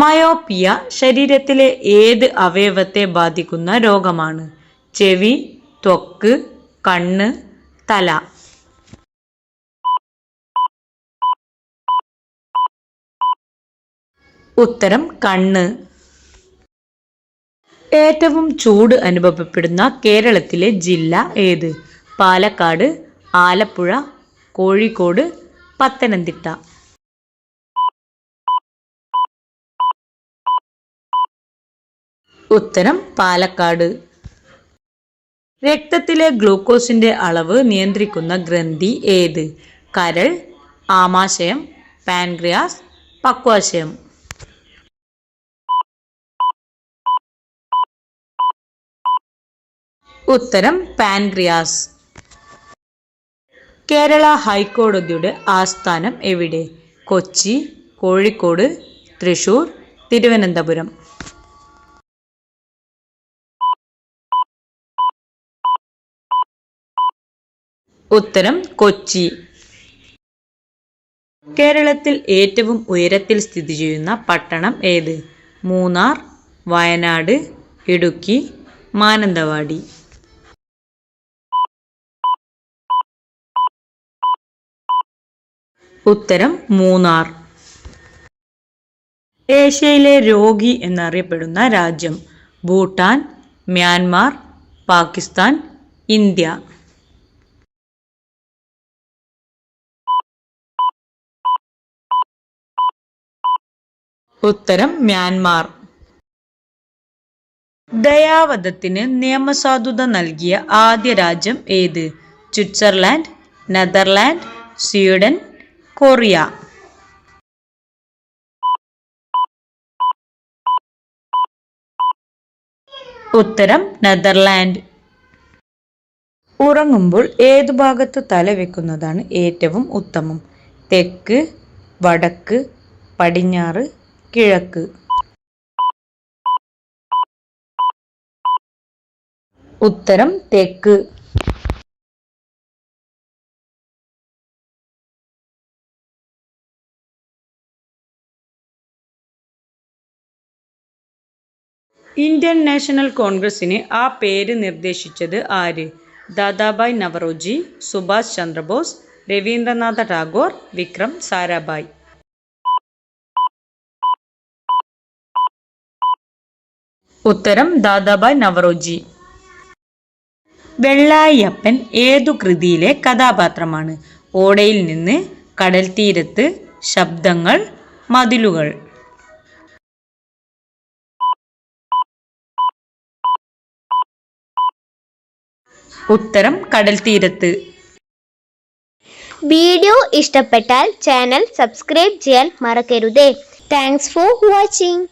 Myopia ശരീരത്തിലെ ഏത് അവയവത്തെ ബാധിക്കുന്ന രോഗമാണ്? ചെവി ത്വക്ക് കണ്ണ് തല. ഉത്തരം കണ്ണ്. ഏറ്റവും ചൂട് അനുഭവപ്പെടുന്ന കേരളത്തിലെ ജില്ല ഏത്? പാലക്കാട് ആലപ്പുഴ കോഴിക്കോട് പത്തനംതിട്ട. ഉത്തരം പാലക്കാട്. രക്തത്തിലെ ഗ്ലൂക്കോസിന്റെ അളവ് നിയന്ത്രിക്കുന്ന ഗ്രന്ഥി ഏത്? കരൾ ആമാശയം പാൻക്രിയാസ് പക്വാശയം. ഉത്തരം പാൻക്രിയാസ്. കേരള ഹൈക്കോടതിയുടെ ആസ്ഥാനം എവിടെ? കൊച്ചി കോഴിക്കോട് തൃശൂർ തിരുവനന്തപുരം. ഉത്തരം കൊച്ചി. കേരളത്തിൽ ഏറ്റവും ഉയരത്തിൽ സ്ഥിതി ചെയ്യുന്ന പട്ടണം ഏത്? മൂന്നാർ വയനാട് ഇടുക്കി മാനന്തവാടി. ഉത്തരം മൂന്നാർ. ഏഷ്യയിലെ രോഗി എന്നറിയപ്പെടുന്ന രാജ്യം ഭൂട്ടാൻ മ്യാൻമാർ പാകിസ്ഥാൻ ഇന്ത്യ. ഉത്തരം മ്യാൻമാർ. ദയാവധത്തിന് നിയമസാധുത നൽകിയ ആദ്യ രാജ്യം ഏത്? Switzerland Netherlands Sweden Korea. ഉത്തരം നെതർലാൻഡ്. ഉറങ്ങുമ്പോൾ ഏതു ഭാഗത്ത് തല വെക്കുന്നതാണ് ഏറ്റവും ഉത്തമം? തെക്ക് വടക്ക് പടിഞ്ഞാറ് കിഴക്ക്. ഉത്തരം തെക്ക്. ഇന്ത്യൻ നാഷണൽ കോൺഗ്രസിന് ആ പേര് നിർദ്ദേശിച്ചത് ആര്? ദാദാബായ് നവറോജി സുഭാഷ് ചന്ദ്രബോസ് രവീന്ദ്രനാഥ ടാഗോർ വിക്രം സാരാഭായ്. ഉത്തരം ദാദാബായ് നവറോജി. വെള്ളായപ്പൻ ഏതു കൃതിയിലെ കഥാപാത്രമാണ്? ഓടയിൽ നിന്ന് കടൽ തീരത്ത് ശബ്ദങ്ങൾ മതിലുകൾ. ഉത്തരം കടൽ തീരത്ത്. വീഡിയോ ഇഷ്ടപ്പെട്ടാൽ ചാനൽ സബ്സ്ക്രൈബ് ചെയ്യാൻ മറക്കരുതേ. Thanks for watching